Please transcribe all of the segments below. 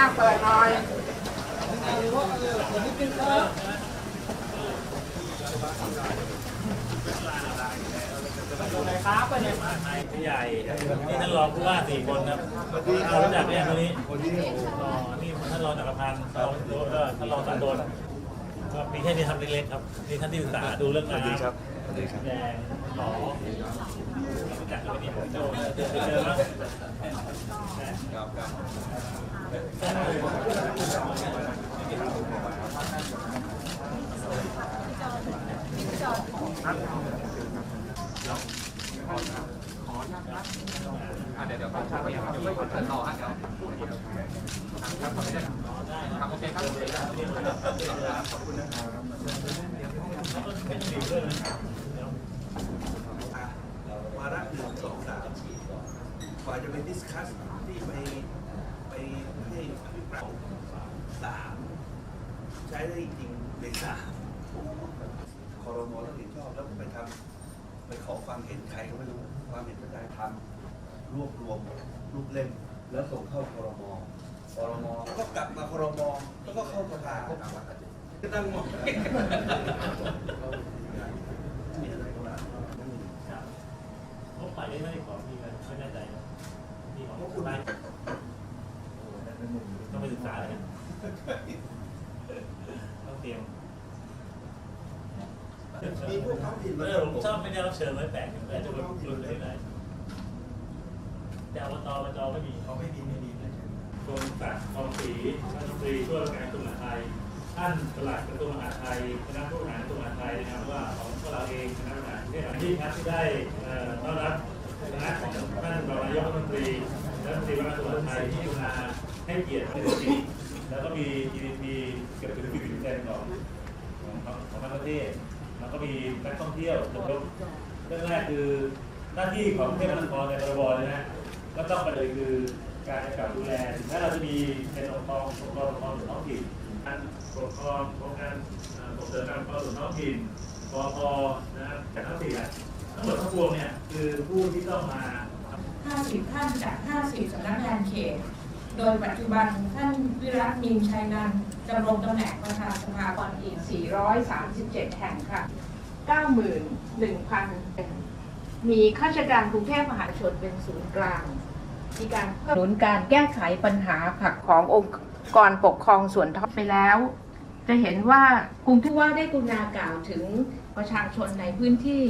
น้าเปิดหน่อยพี่ใหญ่นี่ท่านรองผู้ว่าสี่คนครับเรารู้จักเนี่ยคนนี้อ๋อนี่ท่านรองจักรพันธ์ท่านรองท่านรองสันโดน ก็มีแค่นี้ทำเล็กๆครับนี่ท่านที่ปรึกษาดูเรื่องน้ำครับ แดงหมอรู้จักกันนี่ผมโจเจอเจอแล้วเป็นสี่เรื่อ งนะวาระหนึ่งสองสามกว่าจะไปดิสคัสที่ไปไปให้อภิปรายสามใช้ได้จริงในสามคอรมอรับผิดชอบแล้วไปทำไปขอความเห็นใครก็ไม่รู้ความเห็นประชาชนทำรวบรวมรูปเล่มแล้วส่งเข้าคอรมอคอรมอแล้วก็กลับมาคอรมอแล้วก็เข้าสภา ก็นั่งมองมีอะไรก็ว่าไปไม่ได้ขอมีกันไม่แน่ใจมีของคุณได้ต้องไปศึกษาเลยต้องเตรียมมีพวกท้องถิ่นมาผมชอบไม่ได้รับเชิญไว้แปลกแต่จะแบบรุนเลยไหนแต่อบตอบจไม่มีเขาไม่มีไม่มีเลยกรมศักดิ์ทองศรีท่านรัฐมนตรีช่วยการกระทรวงมหาไทย ท่านปลัดกระทรวงมหาดไทยคณะผู้บริหารกระทรวงมหาดไทยนะครับว่าของพวกเราเองคณะผู้บริหารที่ที่ครับที่ได้ต้อนรับคณะของท่านรองนายกรัฐมนตรีรัฐมนตรีว่าการกระทรวงมหาดไทยที่มาให้เกียรติเป็นจริงแล้วก็มี GDP เกือบถึง40%ของของของประเทศแล้วก็มีนักท่องเที่ยวจบเรื่องแรกคือหน้าที่ของกรุงเทพนครในพรบเลยนะก็ต้องไปเลยคือการกำกับดูแลถึงแม้เราจะมีเป็นองค์กรองค์กรองส่วนท้องถิ่น การปกครองโครงการส่งเสริมการปกครองส่วนท้องถิ่นปพนะครับจากทั้งสี่อะทั้งหมดทั้งปวงเนี่ยคือผู้ที่ต้องมา 50 ท่านจาก 50สำนักงานเขต โดยปัจจุบันท่านวิรัตมินชัยนันท์ดำรงตำแหน่งประธานสภาก่อนอีก 437 แห่งค่ะ 91,000 มีข้าราชการกรุงเทพมหานครเป็นศูนย์กลาง มีการเพิ่มหนุนการแก้ไขปัญหาผักขององค์ กรปกครองส่วนท้องไปแล้ว จะเห็นว่ากรุงเทพว่าได้กรุณากล่าวถึงประชาชนในพื้นที่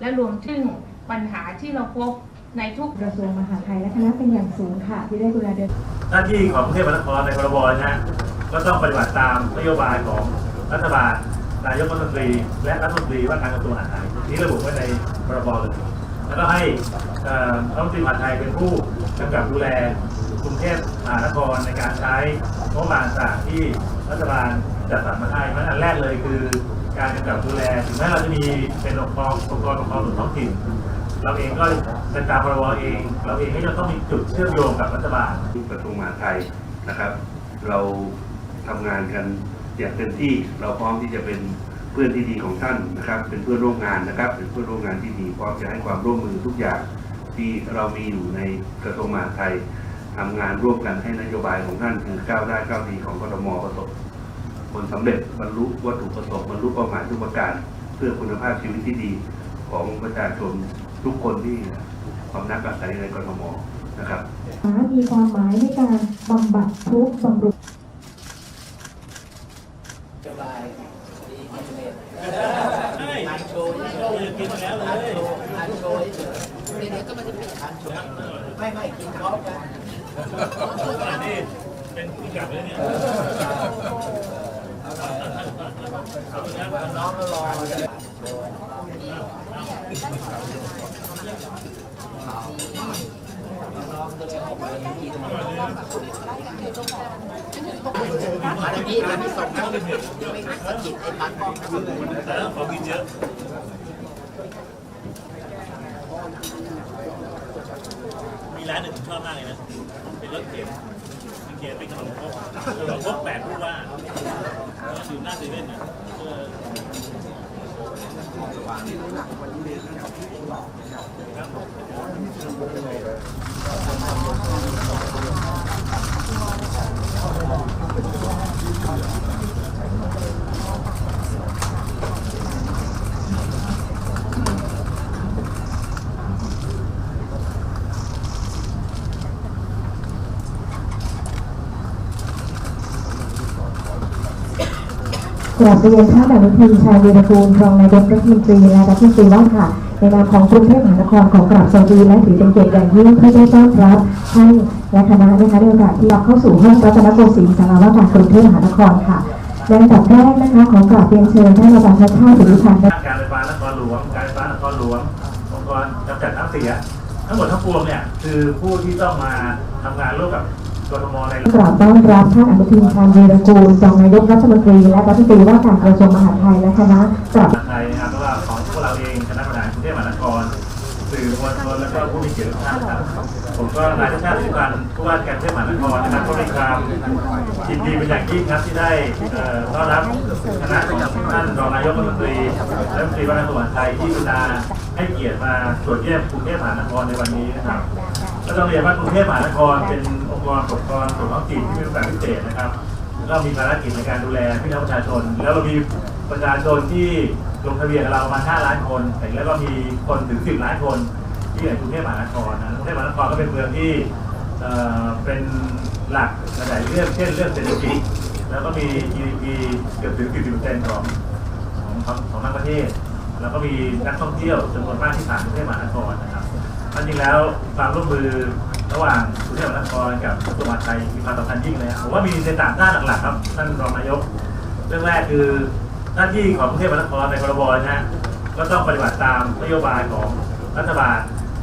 และรวมถึงปัญหาที่เราพบในทุกกระทรวงมหาดไทยและคณะเป็นอย่างสูงค่ะ ที่ได้ดูแลเดินหน้าที่ของกรุงเทพมหานครในพรบนะฮะก็ต้องปฏิบัติตามนโยบายของรัฐบาลนายกรัฐมนตรี และรัฐมนตรีว่าการกระทรวงมหาดไทยนี้ระบุไว้ในพรบเลยแล้วก็ให้เอ่อรัฐมนตรีมหาดไทยเป็นผู้กำกับดูแล กรุงเทพมหานครในการใช้งบประมาณต่างที่รัฐบาลจัดสรรมาให้เพราะฉะนั้นอันแรกเลยคือ การกำกับดูแลถึงแม้เราจะมีเป็นองค์กรองค์กรปกครองส่วนท้องถิ่นเราเองก็เป็นตามพรบเอง เราเองก็จะต้องมีจุดเชื่อมโยงกับรัฐบาลกระทรวงมหาดไทยนะครับ เราทำงานกันอย่างเต็มที่เราพร้อมที่จะเป็นเพื่อนที่ดีของท่านนะครับ เป็นเพื่อนร่วมงานนะครับ เป็นเพื่อนร่วมงานที่ดีพร้อมจะให้ความร่วมมือทุกอย่างที่เรามีอยู่ในกระทรวงมหาดไทย ทำงานร่วมกันให้นโยบายของท่านคือก้าวได้ก้าวดีของกทมประสบผลสำเร็จบรรลุวัตถุประสงค์บรรลุเป้าหมายทุกประการ เพื่อคุณภาพชีวิตที่ดีของประชาชนทุกคนที่ความนักอาศัยในกทมนะครับมีความหมายในการบำบัดทุกข์บำรุงใช่ทานโชว์โชว์กินมาแล้วเลยทานโชว์เฉยๆเดี๋ยวก็ไม่ได้เป็นทานโชว์ไม่ไม่กินพร้อมกันอั นนี้เป็นผู้กำกับเลยเนี่ยน้องก็รออันนี้อันนี้ส่งให้ไม่สกิดไอ้ปันป้องนเลยแต่ต้องขอกินเยอะมีร้านหนึ่งผมชอบมากเลยนะ เป็นรถเข็นมีเข็นไป็นขนมครกขนมครบแปดผู้ว่าแล้วอยู่หน้าเซเว่นนะเออครับ กราบเรียนท่านอนุทินชาญวีรกูลรองนายกรัฐมนตรีและรัฐมนตรีว่าค่ะในนามของกรุงเทพมหานครของกราบสวัสดีและถือเป็นเกียรติอย่างยิ่งที่ได้ต้อนรับท่านและคณะนะคะในโอกาสที่เราเข้าสู่ห้องรัตนโกสินทร์สาราว่าการกรุงเทพมหานครค่ะในลำดับแรกนะคะของกราบเรียนเชิญท่านอาจารย์ชัชชาติสิริพันธ์การไฟฟ้านครหลวงการไฟฟ้านครหลวงองค์กรกำจัดน้ำเสีย ทั้งหมดทั้งปวงเนี่ยคือผู้ที่ต้องมาทำงานร่วมกับ กราบต้อนรับท่านอนุทินชาญวีรกูลรองนายกรัฐมนตรีและรัฐมนตรีว่าการกระทรวงมหาดไทยและคณะกราบไทยนะครับแล้วก็ของพวกเราเองคณะบริหารกรุงเทพมหานครสื่อมวลชนแล้วก็ผู้มีเกียรติทุกท่านครับผมก็นายชาติชาติสิริพันธ์ผู้ว่าการกรุงเทพมหานครนะครับก็มีความยินดีเป็นอย่างยิ่งครับที่ได้ต้อนรับคณะของท่านรองนายกรัฐมนตรีและรัฐมนตรีว่าการกระทรวงมหาดไทยที่กุณาให้เกียรติมาตรวจเยี่ยมกรุงเทพมหานครในวันนี้นะครับก็ต้องเรียนว่ากรุงเทพมหานครเป็น องค์กรปกครองส่วนท้องถิ่นที่มีรูปแบบพิเศษนะครับแล้วก็มีภารกิจในการดูแลพี่น้องประชาชน แล้วเรามีประชาชนที่ลงทะเบียนกับเรามา 5 ล้านคนแต่แล้วก็มีคนถึง 10 ล้านคนที่อยู่ในกรุงเทพมหานครนะกรุงเทพมหานครก็เป็นเมืองที่เอ่อเป็นหลักในหลายเรื่องเช่นเรื่องเศรษฐกิจแล้วก็มี GDP เกือบถึง 40%ของของของของทั้งประเทศ แล้วก็มีนักท่องเที่ยวจำนวนมากที่ผ่านกรุงเทพมหานครนะครับอันจริงแล้วความร่วมมือ ระหว่างกรุงเทพมหานครกับกระทรวงมหาดไทยมีความสำคัญยิ่งเลยครับผมว่ามีในสามด้านหลักๆครับท่านรองนายก เรื่องแรกคือหน้าที่ของกรุงเทพมหานครในพรบนะฮะก็ต้องปฏิบัติตามนโยบายของรัฐบาล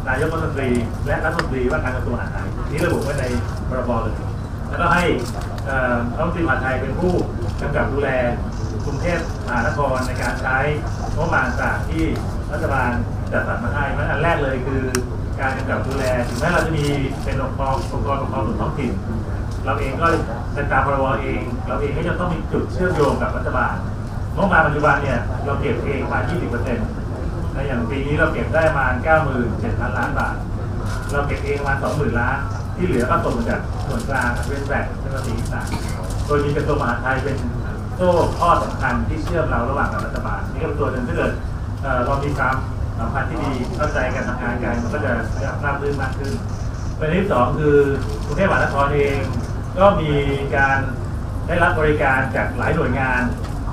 นายกรัฐมนตรี และรัฐมนตรีว่าการกระทรวงมหาดไทยนี่ระบุไว้ในพรบเลย แล้วก็ให้เอ่อรัฐมนตรีมหาดไทยเป็นผู้กำกับดูแลกรุงเทพมหานครในการใช้งบประมาณต่างที่ รัฐบาลจัดสรรมาให้เพราะฉะนั้นอันแรกเลยคือการกำกับดูแลถึงแม้เราจะมีเป็นองค์กรองค์กรปกครองส่วนท้องถิ่น เราเองก็เป็นตามพรบเอง เราเองก็จะต้องมีจุดเชื่อมโยงกับรัฐบาลงบประมาณปัจจุบันเนี่ยเราเก็บเองมา 20%ในอย่างปีนี้เราเก็บได้ประมาณ 97,000 ล้านบาท เราเก็บเองประมาณ 20,000 ล้าน ที่เหลือก็ส่งมาจากส่วนกลางเว้นแบกเป็นภาษีต่างโดยมีกระทรวงมหาดไทยเป็นโซ่ข้อสำคัญที่เชื่อมเราระหว่างกับรัฐบาลนี่ก็เป็นตัวหนึ่งถ้าเกิด เรามีความสัมพันธ์ที่ดีเข้าใจการทำงานกันมันก็จะราบรื่นมากขึ้นประเด็นที่สองคือกรุงเทพมหานครเอง ก็มีการได้รับบริการจากหลายหน่วยงาน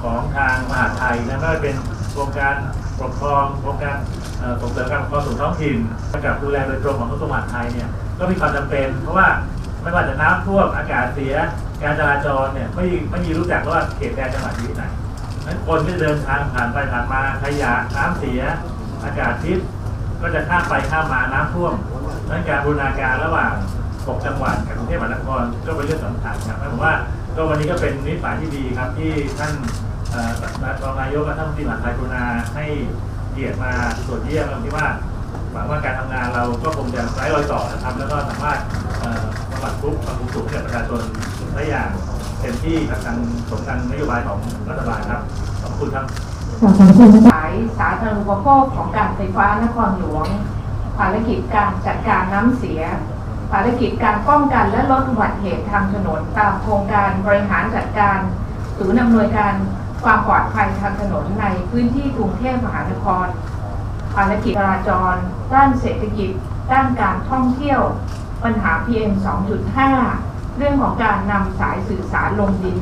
ของทางมหาไทยนะไม่ว่าเป็นโครงการปกครองโครงการส่งเสริมการปกครองส่วนท้องถิ่นกับดูแลโดยตรงของกระทรวงมหาดไทยเนี่ยก็มีความจำเป็น เพราะว่าไม่ว่าจะน้ำท่วมอากาศเสีย การจราจรเนี่ยไม่ไม่มีรู้จักว่าเขตแดนจังหวัดอยู่ที่ไหน นั้นคนที่เดินทางผ่านไปผ่านมาขยะน้ำเสีย อากาศพิษก็จะข้ามไปข้ามมาน้ำท่วมนั้นการบูรณาการระหว่างหกจังหวัดกับกรุงเทพมหานครก็เป็นเรื่องสำคัญครับผมว่าก็วันนี้ก็เป็นนิสัยที่ดีครับที่ท่านรองนายกและท่านรัฐมนตรีมหาดไทยกรุณาให้เกียรติมาตรวจเยี่ยมเราคิดว่าหวังว่าการทำงานเราก็คงจะไร้รอยต่อนะครับแล้วก็สามารถบำบัดทุกข์บำรุงสุขให้กับประชาชนได้อย่าง เต็มที่กับทางสมการนโยบายของรัฐบาลครับ ขอบคุณครับขอบคุณสายสาธารณูปโภคของการไฟฟ้านครหลวง ภารกิจการจัดการน้ำเสีย ภารกิจการป้องกันและลดอุบัติเหตุทางถนน ตามโครงการบริหารจัดการศูนย์อำนวยการความปลอดภัยทางถนนในพื้นที่กรุงเทพมหานคร ภารกิจจราจร ด้านเศรษฐกิจ ด้านการท่องเที่ยว ปัญหา PM 2.5 เรื่องของการนำสายสื่อสารลงดิน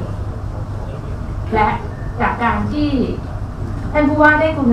และจากการที่ท่านผู้ว่าได้กรุณา